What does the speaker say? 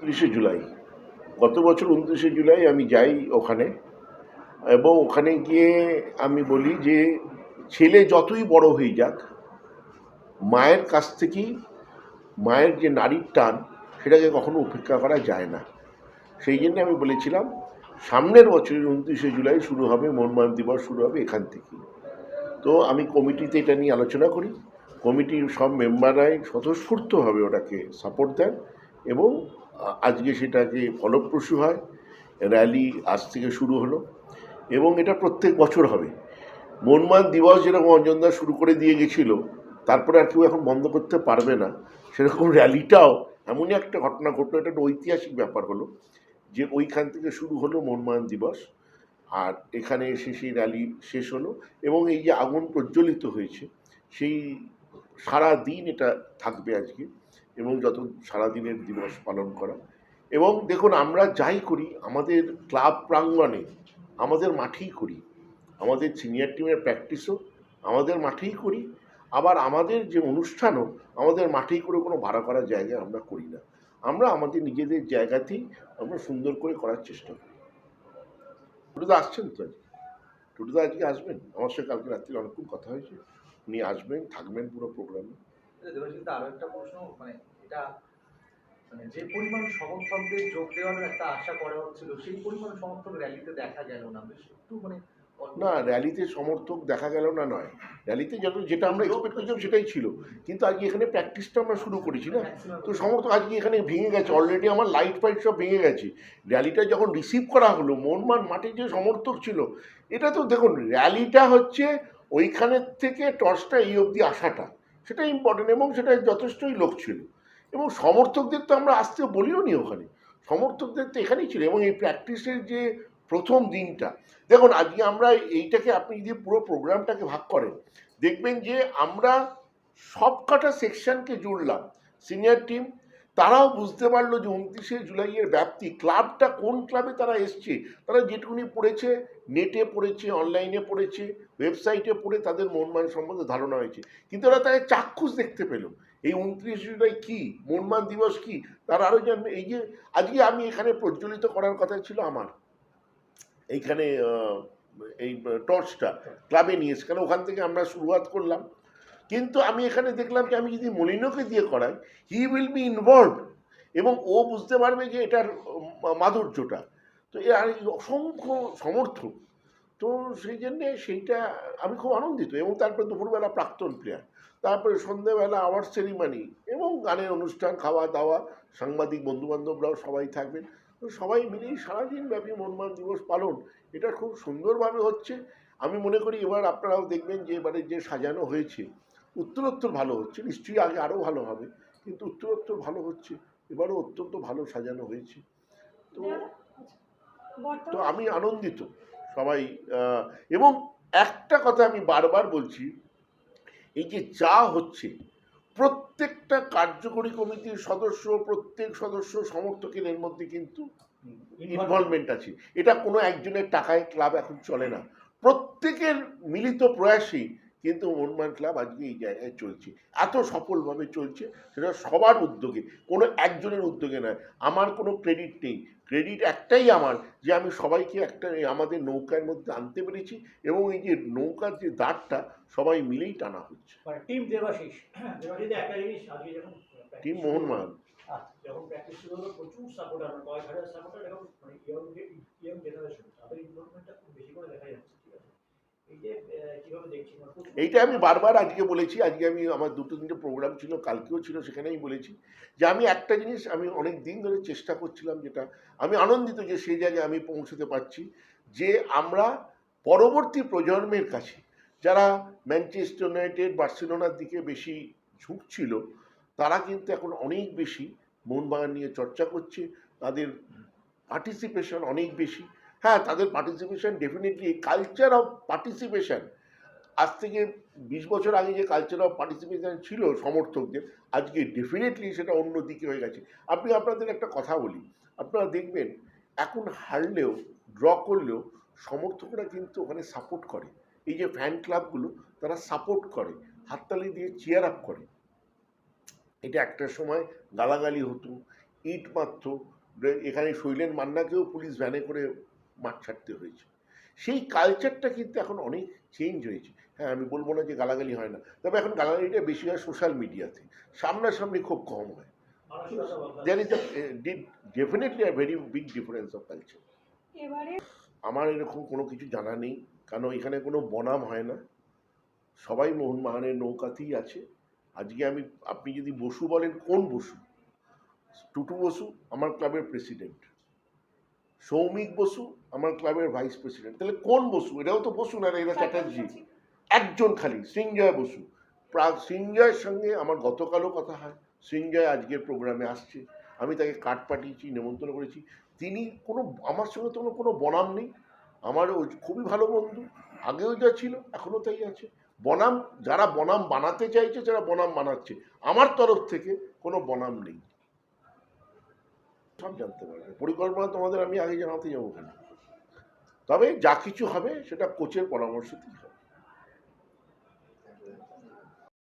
উনত্রিশে জুলাই। গত বছর উনত্রিশে জুলাই আমি যাই ওখানে এবং ওখানে গিয়ে আমি বলি যে, ছেলে যতই বড় হয়ে যাক, মায়ের কাছ থেকেই মায়ের যে নারীর টান, সেটাকে কখনো উপেক্ষা করা যায় না। সেই জন্য আমি বলেছিলাম, সামনের বছরের উনত্রিশে জুলাই শুরু হবে মনমান দিবস শুরু হবে এখান থেকেই। তো আমি কমিটিতে এটা নিয়ে আলোচনা করি। কমিটির সব মেম্বাররাই স্বতঃস্ফূর্তভাবে ওটাকে সাপোর্ট দেন এবং আজকে সেটাকে ফলপ্রসূ হয়। র্যালি আজ থেকে শুরু হলো এবং এটা প্রত্যেক বছর হবে। মনমান দিবস যেরকম অঞ্জনদা শুরু করে দিয়ে গেছিল, তারপরে আর কেউ এখন বন্ধ করতে পারবে না। সেরকম র্যালিটাও এমনই একটা ঘটনা ঘটলো, এটা একটা ঐতিহাসিক ব্যাপার হলো যে ওইখান থেকে শুরু হলো মনমান দিবস আর এখানে এসে সেই র্যালি শেষ হলো এবং এই যে আগুন প্রজ্বলিত হয়েছে, সেই সারা দিন এটা থাকবে আজকে। এবং যত সারাদিনের দিবস পালন করা। এবং দেখুন, আমরা যাই করি, আমাদের ক্লাব প্রাঙ্গণে, আমাদের মাঠেই করি। আমাদের সিনিয়র টিমের প্র্যাকটিসও আমাদের মাঠেই করি। আবার আমাদের যে অনুষ্ঠানও, আমাদের মাঠেই করে কোনো ভাড়া করার জায়গায় আমরা করি না। আমরা আমাদের নিজেদের জায়গাতেই আমরা সুন্দর করে করার চেষ্টা করি। টুটুদা আসছেন তো আজকে? টুটুদা আজকে আসবেন? আমার সাথে কালকে রাত্রে অনেকক্ষণ কথা হয়েছে। উনি আসবেন, থাকবেন পুরো প্রোগ্রামে দেবাশিস আরও একটা প্রশ্ন মানে এটা মানে যে পরিমাণ সমর্থকদের যোগ দেওয়ার একটা আশা করা হচ্ছিল সেই পরিমাণ সমর্থক র্যালিতে দেখা গেল না। বেশ একটু মানে। না র্যালিতে সমর্থক দেখা গেল না নয়। র্যালিতে যত যেটা আমরা এক্সপেক্ট করেছিলাম সেটাই ছিল। কিন্তু আজকে এখানে প্র্যাকটিসটা আমরা শুরু করেছি না? তো সমর্থক আজকে এখানে ভেঙে গেছে। অলরেডি আমার লাইট ফাইট সব ভেঙে গেছে। র্যালিটা যখন রিসিভ করা হলো মনমান মাঠে যে সমর্থক ছিল এটা তো দেখুন র্যালিটা হচ্ছে ওইখানের থেকে টর্চটা এই অবধি আসাটা। সেটা ইম্পর্টেন্ট এবং সেটা যথেষ্টই লোক ছিল। এবং সমর্থকদের তো আমরা আসতে বলিও নি ওখানে। সমর্থকদের তো এখানেই ছিল এবং এই প্র্যাকটিসের যে প্রথম দিনটা, দেখুন আজকে আমরা এইটাকে আপনি যদি পুরো প্রোগ্রামটাকে ভাগ করেন, দেখবেন যে আমরা সব কটা সেকশনকে জুড়লাম সিনিয়র টিম তারাও বুঝতে পারল যে উনত্রিশে জুলাইয়ের ব্যাপ্তি ক্লাবটা কোন ক্লাবে তারা এসছে? তারা যেটুকুনি পড়েছে নেটে পড়েছে অনলাইনে পড়েছে ওয়েবসাইটে পড়ে তাদের মনমান সম্বন্ধে ধারণা হয়েছে। কিন্তু ওরা তাকে চাক্ষুষ দেখতে পেল। এই উনত্রিশে জুলাই কী? মনমান দিবস কী? তার আরও জানবে। এই যে আজকে আমি এখানে প্রজ্বলিত করার কথা ছিল আমার। এইখানে এই টর্চটা ক্লাবে নিয়ে কারণ ওখান থেকে আমরা শুরুয়াত করলাম। কিন্তু আমি এখানে দেখলাম যে আমি যদি মলিনকে দিয়ে করাই হি উইল বি ইনভলভ এবং ও বুঝতে পারবে যে এটার মাধুর্যটা। তো এ আর অসংখ্য সমর্থক তো সেই জন্যে সেইটা আমি খুব আনন্দিত এবং তারপরে দুপুরবেলা প্রাক্তন প্লেয়ার তারপরে সন্ধ্যেবেলা আওয়ার সেরিমানি এবং গানের অনুষ্ঠান খাওয়া দাওয়া সাংবাদিক বন্ধুবান্ধবরাও সবাই থাকবেন। তো সবাই মিলেই সারাদিন ব্যাপী মনমান দিবস পালন এটা খুব সুন্দরভাবে হচ্ছে। আমি মনে করি এবার আপনারাও দেখবেন যে এবারে যে সাজানো হয়েছে উত্তরোত্তর ভালো হচ্ছে নিশ্চয়ই আগে আরও ভালো হবে কিন্তু উত্তরোত্তর ভালো হচ্ছে এবারও অত্যন্ত ভালো সাজানো হয়েছে। তো তো আমি আনন্দিত। সবাই এবং একটা কথা আমি বারবার বলছি এই যে যা হচ্ছে প্রত্যেকটা কার্যকরী কমিটির সদস্য প্রত্যেক সদস্য সমর্থকের এর মধ্যে কিন্তু ইনভলভমেন্ট আছে। এটা কোনো একজনের টাকায় ক্লাব এখন চলে না। প্রত্যেকের মিলিত প্রয়াসেই কিন্তু মনমান ক্লাব আজকে এই জায়গায় চলছে। এত সফলভাবে চলছে সেটা সবার উদ্যোগে কোনো একজনের উদ্যোগে নয়। আমার কোনো ক্রেডিট নেই। ক্রেডিট একটাই আমার যে আমি সবাইকে একটা আমাদের নৌকার মধ্যে আনতে পেরেছি এবং এই যে নৌকার যে দাঁড়টা সবাই মিলেই টানা হচ্ছে। মানে টিম দেবাশিস টিম মোহনমান যখন প্র্যাকটিস শুরু হলো প্রচুর সাপোর্টার কয়েক হাজার সাপোর্টার ইয়ং জেনারেশন তাদের ইনভলভমেন্টটা খুব বেশি করে দেখা যাচ্ছে। এইটা আমি বারবার আজকে বলেছি, আজকে আমি আমার দুটো তিনটে প্রোগ্রাম ছিল, কালকেও ছিল, সেখানেই বলেছি যে আমি একটা জিনিস আমি অনেক দিন ধরে চেষ্টা করছিলাম যেটা আমি আনন্দিত যে সেই জায়গায় আমি পৌঁছতে পারছি যে আমরা পরবর্তী প্রজন্মের কাছে, যারা ম্যানচেস্টার ইউনাইটেড বার্সেলোনার দিকে বেশি ঝুঁকছিল, তারা কিন্তু এখন অনেক বেশি মোহনবাগান নিয়ে চর্চা করছে, তাদের পার্টিসিপেশন অনেক বেশি। হ্যাঁ তাদের participation definitely culture of participation আজ থেকে বিশ বছর আগে যে কালচার অফ পার্টিসিপেশন ছিল সমর্থকদের, আজকে ডেফিনেটলি সেটা অন্য দিকে হয়ে গেছে। আপনি আপনাদের একটা কথা বলি, আপনারা দেখবেন এখন হারলেও ড্র করলেও সমর্থকরা কিন্তু ওখানে সাপোর্ট করে। এই যে ফ্যান ক্লাবগুলো তারা সাপোর্ট করে, হাততালি দিয়ে চেয়ার আপ করে। এটা একটা সময় গালাগালি হতো, ইট মারত, এখানে শৈলেন মান্নাকেও পুলিশ ভ্যানে করে মাঠ ছাড়তে হয়েছে। সেই কালচারটা কিন্তু এখন অনেক চেঞ্জ হয়েছে। হ্যাঁ আমি বলব না যে গালাগালি হয় না। তবে এখন গালাগালিটা বেশি হয় সোশ্যাল মিডিয়াতে সামনাসামনি খুব কম হয়। There is definitely a very big difference of culture আমার এরকম কোনো কিছু জানা নেই। কারণ এখানে কোনো বনাম হয় না? সবাই মোহনবাগানের নৌকাতেই আছে। আজকে আমি আপনি যদি বসু বলেন কোন বসু? টুটু বসু আমার ক্লাবের প্রেসিডেন্ট সৌমিক বসু আমার ক্লাবের ভাইস প্রেসিডেন্ট তাহলে কোন বসু? এটাও তো বসু না এরা চ্যাটার্জি। একজন খালি সৃঞ্জয় বসু। প্রাগ সৃঞ্জয়ের সঙ্গে আমার গতকালও কথা হয়। সৃঞ্জয় আজকের প্রোগ্রামে আসছে। আমি তাকে কার্ড পাঠিয়েছি নেমন্তন্ন করেছি। তিনি কোনো আমার সঙ্গে তো কোনো কোনো বনাম নেই। আমার ও খুবই ভালো বন্ধু। আগেও যা ছিল এখনও তাই আছে। বনাম যারা বনাম বানাতে চাইছে যারা বনাম বানাচ্ছে। আমার তরফ থেকে কোনো বনাম নেই। সব জানতে পারবে। পরিকল্পনা তোমাদের আমি আগে জানাতে যাব কেন? তবে যা কিছু হবে সেটা কোচের পরামর্শতেই হবে।